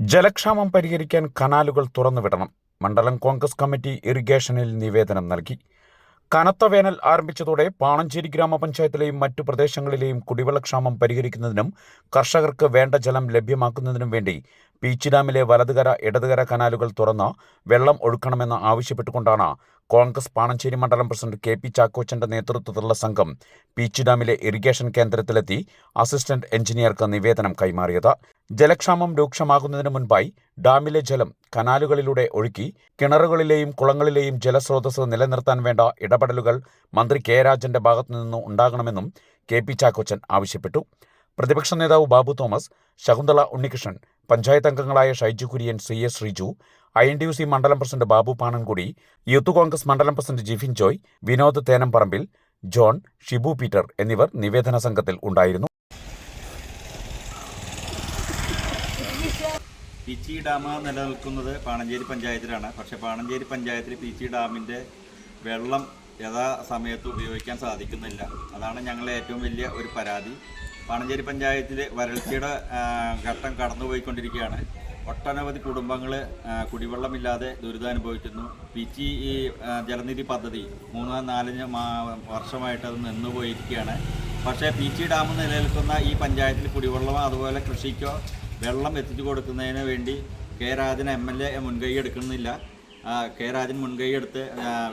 ജലക്ഷാമം പരിഹരിക്കാൻ കനാലുകൾ തുറന്നുവിടണം. മണ്ഡലം കോൺഗ്രസ് കമ്മിറ്റി ഇറിഗേഷനിൽ നിവേദനം നൽകി. കനത്ത വേനൽ ആരംഭിച്ചതോടെ പാണഞ്ചേരി ഗ്രാമപഞ്ചായത്തിലെയും മറ്റു പ്രദേശങ്ങളിലെയും കുടിവെള്ളക്ഷാമം പരിഹരിക്കുന്നതിനും കർഷകർക്ക് വേണ്ട ജലം ലഭ്യമാക്കുന്നതിനും വേണ്ടി പീച്ചിഡാമിലെ വലതുകര ഇടതുകര കനാലുകൾ തുറന്ന് വെള്ളം ഒഴുക്കണമെന്ന് ആവശ്യപ്പെട്ടുകൊണ്ടാണ് കോൺഗ്രസ് പാണഞ്ചേരി മണ്ഡലം പ്രസിഡന്റ് കെ പി ചാക്കോച്ചന്റെ നേതൃത്വത്തിലുള്ള സംഘം പീച്ചി ഡാമിലെ ഇറിഗേഷൻ കേന്ദ്രത്തിലെത്തി അസിസ്റ്റന്റ് എഞ്ചിനീയർക്ക് നിവേദനം കൈമാറിയത്. ജലക്ഷാമം രൂക്ഷമാകുന്നതിന് മുൻപായി ഡാമിലെ ജലം കനാലുകളിലൂടെ ഒഴുക്കി കിണറുകളിലെയും കുളങ്ങളിലെയും ജലസ്രോതസ് നിലനിർത്താൻ വേണ്ട ഇടപെടലുകൾ മന്ത്രി കെ രാജന്റെ ഭാഗത്തുനിന്ന് ഉണ്ടാകണമെന്നും കെ പി ചാക്കോച്ചൻ ആവശ്യപ്പെട്ടു. പ്രതിപക്ഷ നേതാവ് ബാബു തോമസ് ശകുന്തള ഉണ്ണികൃഷ്ണൻ പഞ്ചായത്ത് അംഗങ്ങളായ Shaiju Kurian C S Sreeju I N U C മണ്ഡലം പ്രസിഡന്റ് ബാബു പാണൻകുടി യൂത്ത് കോൺഗ്രസ് മണ്ഡലം പ്രസിഡന്റ് ജിഫിൻ ജോയ് വിനോദ് തേനംപറമ്പിൽ ജോൺ ഷിബു പീറ്റർ എന്നിവർ നിവേദന സംഘത്തിൽ ഉണ്ടായിരുന്നു. പീച്ചി ഡാം നിലനിൽക്കുന്നത് പാണഞ്ചേരി പഞ്ചായത്തിലാണ്. പക്ഷെ പാണഞ്ചേരി പഞ്ചായത്തിൽ പീച്ചി ഡാമിന്റെ വെള്ളം യഥാ സമയത്ത് ഉപയോഗിക്കാൻ സാധിക്കുന്നില്ല. അതാണ് ഞങ്ങളെ ഏറ്റവും വലിയ ഒരു പരാതി. പാണഞ്ചേരി പഞ്ചായത്തിൽ വരൾച്ചയുടെ ഘട്ടം കടന്നുപോയിക്കൊണ്ടിരിക്കുകയാണ്. ഒട്ടനവധി കുടുംബങ്ങൾ കുടിവെള്ളമില്ലാതെ ദുരിതമനുഭവിക്കുന്നു ടി ഈ ജലനിധി പദ്ധതി മൂന്ന് നാലഞ്ച് വർഷമായിട്ട് അത് നിന്നുപോയിരിക്കുകയാണ്. പക്ഷേ പി ടി ഡാം നിലനിൽക്കുന്ന ഈ പഞ്ചായത്തിൽ കുടിവെള്ളം അതുപോലെ കൃഷിക്കോ വെള്ളം എത്തിച്ചു കൊടുക്കുന്നതിന് വേണ്ടി K Rajan M L A മുൻകൈ എടുക്കുന്നില്ല. കെ രാജൻ മുൻകൈ എടുത്ത്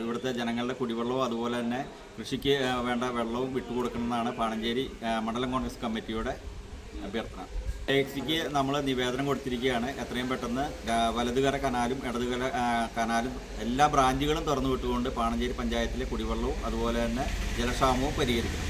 ഇവിടുത്തെ ജനങ്ങളുടെ കുടിവെള്ളവും അതുപോലെ തന്നെ കൃഷിക്ക് വേണ്ട വെള്ളവും വിട്ടുകൊടുക്കണമെന്നാണ് പാണഞ്ചേരി മണ്ഡലം കോൺഗ്രസ് കമ്മിറ്റിയുടെ അഭ്യർത്ഥന. ടാക്സിക്ക് നമ്മൾ നിവേദനം കൊടുത്തിരിക്കുകയാണ്. എത്രയും പെട്ടെന്ന് വലതുകര കനാലും ഇടതുകര കനാലും എല്ലാ ബ്രാഞ്ചുകളും തുറന്നു വിട്ടുകൊണ്ട് പാണഞ്ചേരി പഞ്ചായത്തിലെ കുടിവെള്ളവും അതുപോലെ തന്നെ ജലക്ഷാമവും പരിഹരിക്കണം.